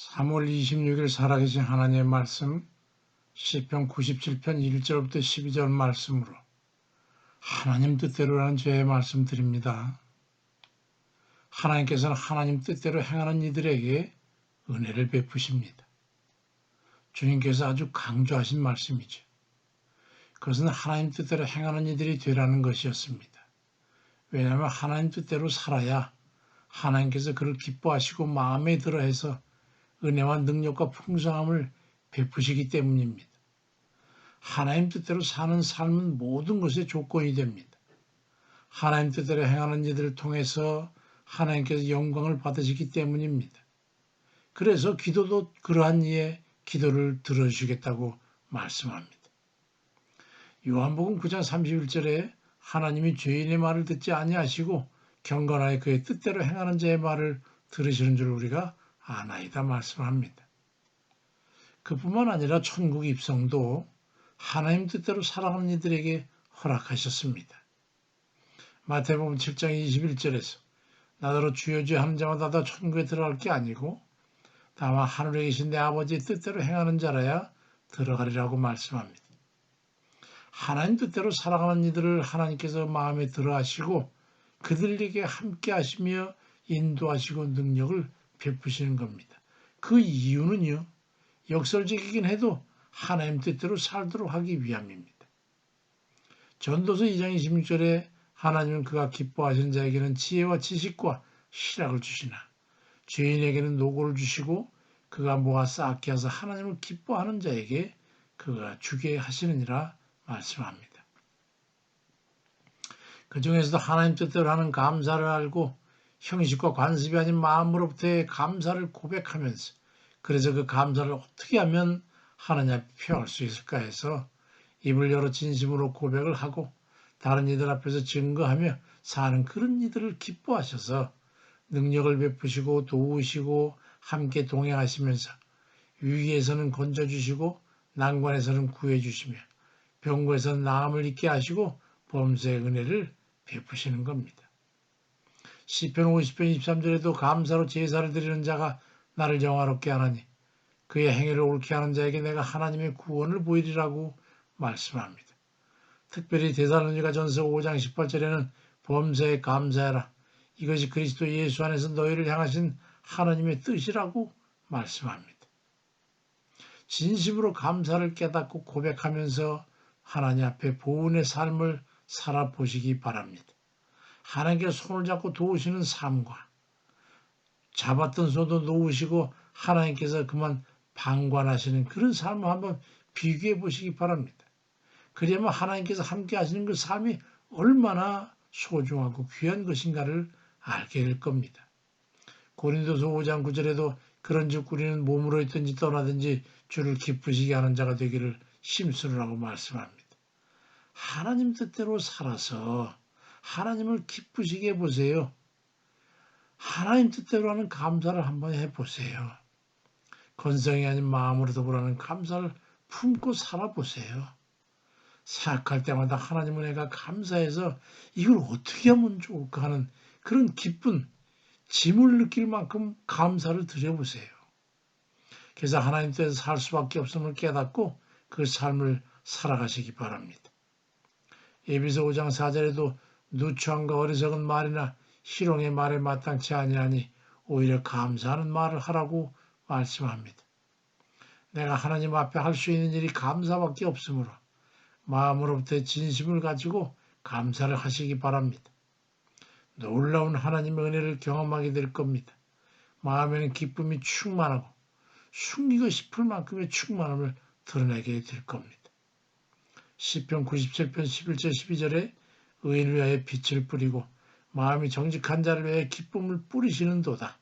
3월 26일 살아계신 하나님의 말씀 시편 97편 1절부터 12절 말씀으로 하나님 뜻대로라는 죄의 말씀 드립니다. 하나님께서는 하나님 뜻대로 행하는 이들에게 은혜를 베푸십니다. 주님께서 아주 강조하신 말씀이죠. 그것은 하나님 뜻대로 행하는 이들이 되라는 것이었습니다. 왜냐하면 하나님 뜻대로 살아야 하나님께서 그를 기뻐하시고 마음에 들어 해서 은혜와 능력과 풍성함을 베푸시기 때문입니다. 하나님 뜻대로 사는 삶은 모든 것의 조건이 됩니다. 하나님 뜻대로 행하는 이들을 통해서 하나님께서 영광을 받으시기 때문입니다. 그래서 기도도 그러한 이에 기도를 들어주시겠다고 말씀합니다. 요한복음 9장 31절에 하나님이 죄인의 말을 듣지 아니하시고 경건하여 그의 뜻대로 행하는 자의 말을 들으시는 줄 우리가 아나이다 말씀합니다. 그뿐만 아니라 천국 입성도 하나님 뜻대로 살아가는 이들에게 허락하셨습니다. 마태복음 7장 21절에서 나더러 주여 주여 하는 자마다 다 천국에 들어갈 게 아니고 다만 하늘에 계신 내 아버지의 뜻대로 행하는 자라야 들어가리라고 말씀합니다. 하나님 뜻대로 살아가는 이들을 하나님께서 마음에 들어 하시고 그들에게 함께 하시며 인도하시고 능력을 베푸시는 겁니다. 그 이유는요, 역설적이긴 해도 하나님 뜻대로 살도록 하기 위함입니다. 전도서 2장 26절에 하나님은 그가 기뻐하신 자에게는 지혜와 지식과 희락을 주시나 죄인에게는 노고를 주시고 그가 모아 쌓게 하사 하나님을 기뻐하는 자에게 그가 주게 하시느니라 말씀합니다. 그 중에서도 하나님 뜻대로 하는 감사를 알고 형식과 관습이 아닌 마음으로부터의 감사를 고백하면서 그래서 그 감사를 어떻게 하면 앞에 표할 수 있을까 해서 입을 열어 진심으로 고백을 하고 다른 이들 앞에서 증거하며 사는 그런 이들을 기뻐하셔서 능력을 베푸시고 도우시고 함께 동행하시면서 위기에서는 건져주시고 난관에서는 구해주시며 병고에서는 나음을 잊게 하시고 범죄의 은혜를 베푸시는 겁니다. 시편 50편 23절에도 감사로 제사를 드리는 자가 나를 영화롭게 하나니 그의 행위를 옳게 하는 자에게 내가 하나님의 구원을 보이리라고 말씀합니다. 특별히 대사로니가 전서 5장 18절에는 범죄에 감사해라. 이것이 그리스도 예수 안에서 너희를 향하신 하나님의 뜻이라고 말씀합니다. 진심으로 감사를 깨닫고 고백하면서 하나님 앞에 보은의 삶을 살아보시기 바랍니다. 하나님께 손을 잡고 도우시는 삶과 잡았던 손도 놓으시고 하나님께서 그만 방관하시는 그런 삶을 한번 비교해 보시기 바랍니다. 그러면 하나님께서 함께 하시는 그 삶이 얼마나 소중하고 귀한 것인가를 알게 될 겁니다. 고린도서 5장 9절에도 그런즉 우리는 몸으로 있든지 떠나든지 주를 기쁘시게 하는 자가 되기를 심수르라고 말씀합니다. 하나님 뜻대로 살아서 하나님을 기쁘시게 해보세요. 하나님 뜻대로 하는 감사를 한번 해보세요. 건성이 아닌 마음으로 더불어하는 감사를 품고 살아보세요. 생각할 때마다 하나님은 내가 감사해서 이걸 어떻게 하면 좋을까 하는 그런 기쁜 짐을 느낄 만큼 감사를 드려보세요. 그래서 하나님 뜻에서 살 수밖에 없음을 깨닫고 그 삶을 살아가시기 바랍니다. 예비서 5장 4절에도 누추함과 어리석은 말이나 희롱의 말에 마땅치 아니하니 오히려 감사하는 말을 하라고 말씀합니다. 내가 하나님 앞에 할 수 있는 일이 감사밖에 없으므로 마음으로부터 진심을 가지고 감사를 하시기 바랍니다. 놀라운 하나님의 은혜를 경험하게 될 겁니다. 마음에는 기쁨이 충만하고 숨기고 싶을 만큼의 충만함을 드러내게 될 겁니다. 시편 97편 11절 12절에 의인을 위하여 빛을 뿌리고 마음이 정직한 자를 위해 기쁨을 뿌리시는 도다.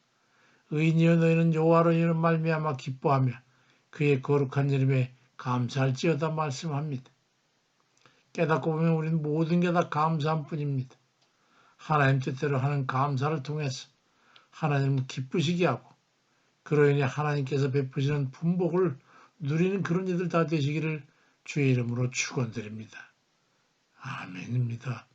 의인이여 너희는 여호와로 인하 말미암아 기뻐하며 그의 거룩한 이름에 감사할지어다 말씀합니다. 깨닫고 보면 우리는 모든 게 다 감사한 뿐입니다. 하나님 뜻대로 하는 감사를 통해서 하나님을 기쁘시게 하고 그로 인해 하나님께서 베푸시는 분복을 누리는 그런 이들 다 되시기를 주의 이름으로 축원드립니다. 아멘입니다.